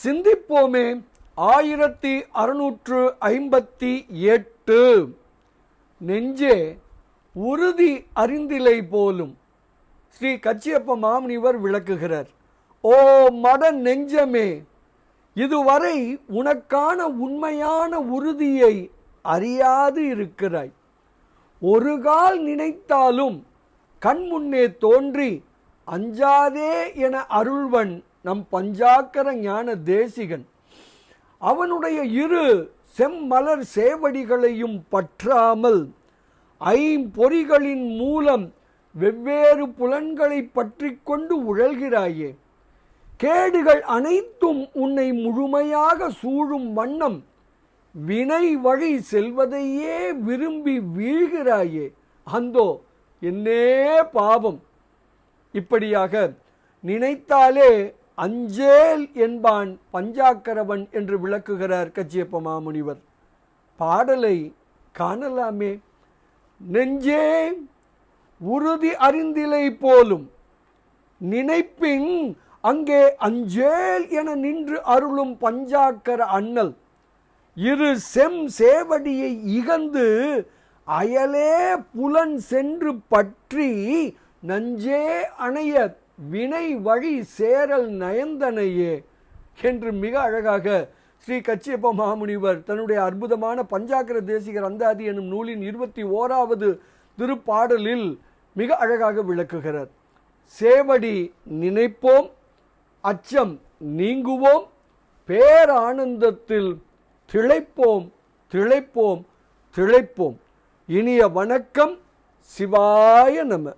சிந்திப்போமே. ஆயிரத்தி அறுநூற்று ஐம்பத்தி எட்டு. நெஞ்சே உறுதி அறிந்திலை போலும். ஸ்ரீ கச்சியப்ப மாமுனிவர் விளக்குகிறார். ஓ மட நெஞ்சமே இதுவரை உனக்கான உண்மையான உறுதியை அறியாது இருக்கிறாய். ஒரு கால் நினைத்தாலும் கண் முன்னே தோன்றி அஞ்சாதே என அருள்வன் நம் பஞ்சாக்கர ஞான தேசிகன். அவனுடைய இரு செம்மலர் சேவடிகளையும் பற்றாமல் ஐம்பொறிகளின் மூலம் வெவ்வேறு புலன்களை பற்றி கொண்டு உழல்கிறாயே. கேடுகள் அனைத்தும் உன்னை முழுமையாக சூழும் வண்ணம் வினை வழி செல்வதையே விரும்பி வீழ்கிறாயே. அந்தோ என்னே பாவம். இப்படியாக நினைத்தாலே அஞ்சேல் என்பான் பஞ்சாக்கரவன் என்று விளக்குகிறார் கச்சியப்ப மாமுனிவர். பாடலை காணலாமே. நெஞ்சே உறுதி அறிந்திலை போலும் நினைப்பின் அங்கே அஞ்சேல் என நின்று அருளும் பஞ்சாக்கர அண்ணல் இரு செம் சேவடியை இகந்து அயலே புலன் சென்று பற்றி நஞ்சே அணைய வினை வழி சேரல் நயந்தனையே என்று மிக அழகாக ஸ்ரீ கச்சியப்ப மாமுனிவர் தன்னுடைய அற்புதமான பஞ்சாக்கர தேசிகர் அந்தாதி எனும் நூலின் இருபத்தி ஓராவது திருப்பாடலில் மிக அழகாக விளக்குகிறார். சேவடி நினைப்போம் அச்சம் நீங்குவோம் பேரானந்தத்தில் திளைப்போம் திளைப்போம் திளைப்போம். இனிய வணக்கம் சிவாய நம.